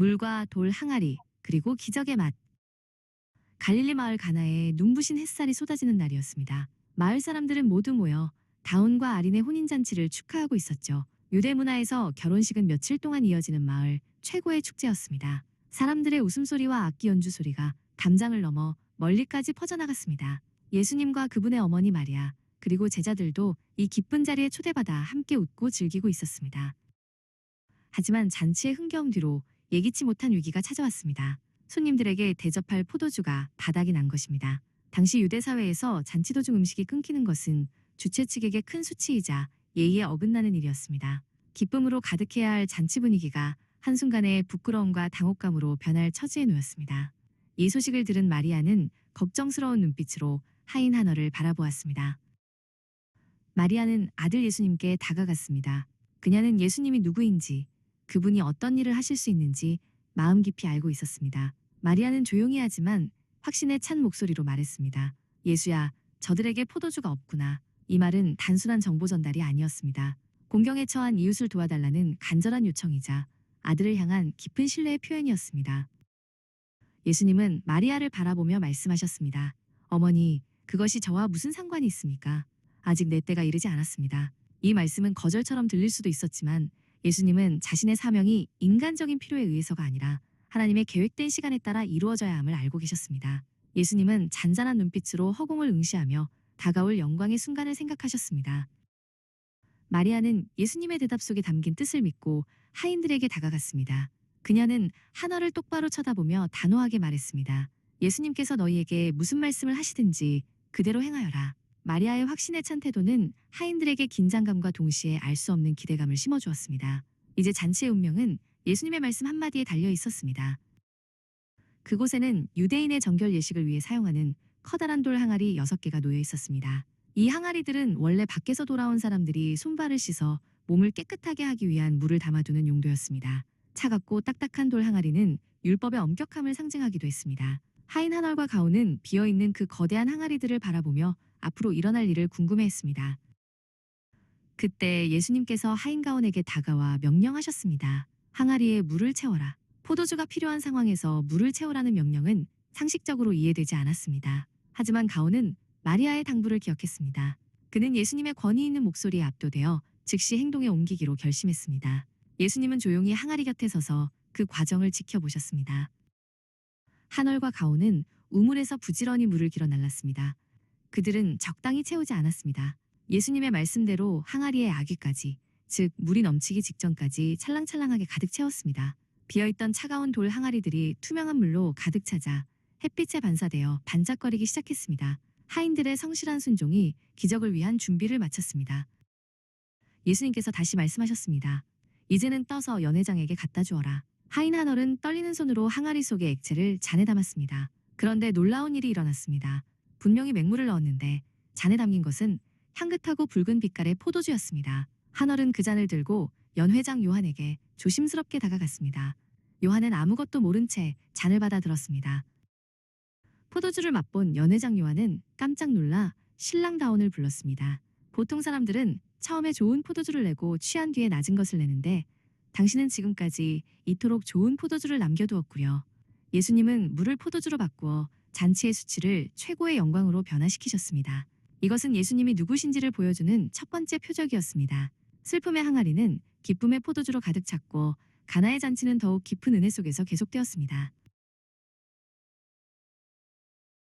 물과 돌 항아리, 그리고 기적의 맛. 갈릴리 마을 가나에 눈부신 햇살이 쏟아지는 날이었습니다. 마을 사람들은 모두 모여 다운과 아린의 혼인잔치를 축하하고 있었죠. 유대 문화에서 결혼식은 며칠 동안 이어지는 마을 최고의 축제였습니다. 사람들의 웃음소리와 악기 연주 소리가 담장을 넘어 멀리까지 퍼져나갔습니다. 예수님과 그분의 어머니 마리아, 그리고 제자들도 이 기쁜 자리에 초대받아 함께 웃고 즐기고 있었습니다. 하지만 잔치의 흥겨움 뒤로 예기치 못한 위기가 찾아왔습니다. 손님들에게 대접할 포도주가 바닥이 난 것입니다. 당시 유대 사회에서 잔치 도중 음식이 끊기는 것은 주최 측에게 큰 수치이자 예의에 어긋나는 일이었습니다. 기쁨으로 가득해야 할 잔치 분위기가 한순간에 부끄러움과 당혹감으로 변할 처지에 놓였습니다. 이 소식을 들은 마리아는 걱정스러운 눈빛으로 하인 하너를 바라보았습니다. 마리아는 아들 예수님께 다가갔습니다. 그녀는 예수님이 누구인지, 그분이 어떤 일을 하실 수 있는지 마음 깊이 알고 있었습니다. 마리아는 조용히 하지만 확신에 찬 목소리로 말했습니다. 예수야, 저들에게 포도주가 없구나. 이 말은 단순한 정보 전달이 아니었습니다. 공경에 처한 이웃을 도와달라는 간절한 요청이자 아들을 향한 깊은 신뢰의 표현이었습니다. 예수님은 마리아를 바라보며 말씀하셨습니다. 어머니, 그것이 저와 무슨 상관이 있습니까? 아직 내 때가 이르지 않았습니다. 이 말씀은 거절처럼 들릴 수도 있었지만 예수님은 자신의 사명이 인간적인 필요에 의해서가 아니라 하나님의 계획된 시간에 따라 이루어져야 함을 알고 계셨습니다. 예수님은 잔잔한 눈빛으로 허공을 응시하며 다가올 영광의 순간을 생각하셨습니다. 마리아는 예수님의 대답 속에 담긴 뜻을 믿고 하인들에게 다가갔습니다. 그녀는 하늘을 똑바로 쳐다보며 단호하게 말했습니다. 예수님께서 너희에게 무슨 말씀을 하시든지 그대로 행하여라. 마리아의 확신에 찬 태도는 하인들에게 긴장감과 동시에 알 수 없는 기대감을 심어주었습니다. 이제 잔치의 운명은 예수님의 말씀 한마디에 달려 있었습니다. 그곳에는 유대인의 정결 예식을 위해 사용하는 커다란 돌 항아리 6개가 놓여 있었습니다. 이 항아리들은 원래 밖에서 돌아온 사람들이 손발을 씻어 몸을 깨끗하게 하기 위한 물을 담아두는 용도였습니다. 차갑고 딱딱한 돌 항아리는 율법의 엄격함을 상징하기도 했습니다. 하인 하널과 가온은 비어있는 그 거대한 항아리들을 바라보며 앞으로 일어날 일을 궁금해했습니다. 그때 예수님께서 하인 가온에게 다가와 명령하셨습니다. 항아리에 물을 채워라. 포도주가 필요한 상황에서 물을 채우라는 명령은 상식적으로 이해되지 않았습니다. 하지만 가온은 마리아의 당부를 기억했습니다. 그는 예수님의 권위 있는 목소리에 압도되어 즉시 행동에 옮기기로 결심했습니다. 예수님은 조용히 항아리 곁에 서서 그 과정을 지켜보셨습니다. 하널과 가온은 우물에서 부지런히 물을 길어 날랐습니다. 그들은 적당히 채우지 않았습니다. 예수님의 말씀대로 항아리의 아귀까지, 즉 물이 넘치기 직전까지 찰랑찰랑하게 가득 채웠습니다. 비어있던 차가운 돌 항아리들이 투명한 물로 가득 차자 햇빛에 반사되어 반짝거리기 시작했습니다. 하인들의 성실한 순종이 기적을 위한 준비를 마쳤습니다. 예수님께서 다시 말씀하셨습니다. 이제는 떠서 연회장에게 갖다 주어라. 하인 하널은 떨리는 손으로 항아리 속의 액체를 잔에 담았습니다. 그런데 놀라운 일이 일어났습니다. 분명히 맹물을 넣었는데 잔에 담긴 것은 향긋하고 붉은 빛깔의 포도주였습니다. 하널은 그 잔을 들고 연회장 요한에게 조심스럽게 다가갔습니다. 요한은 아무것도 모른 채 잔을 받아 들었습니다. 포도주를 맛본 연회장 요한은 깜짝 놀라 신랑 다운을 불렀습니다. 보통 사람들은 처음에 좋은 포도주를 내고 취한 뒤에 낮은 것을 내는데 당신은 지금까지 이토록 좋은 포도주를 남겨두었구려. 예수님은 물을 포도주로 바꾸어 잔치의 수치를 최고의 영광으로 변화시키셨습니다. 이것은 예수님이 누구신지를 보여주는 첫 번째 표적이었습니다. 슬픔의 항아리는 기쁨의 포도주로 가득 찼고 가나의 잔치는 더욱 깊은 은혜 속에서 계속되었습니다.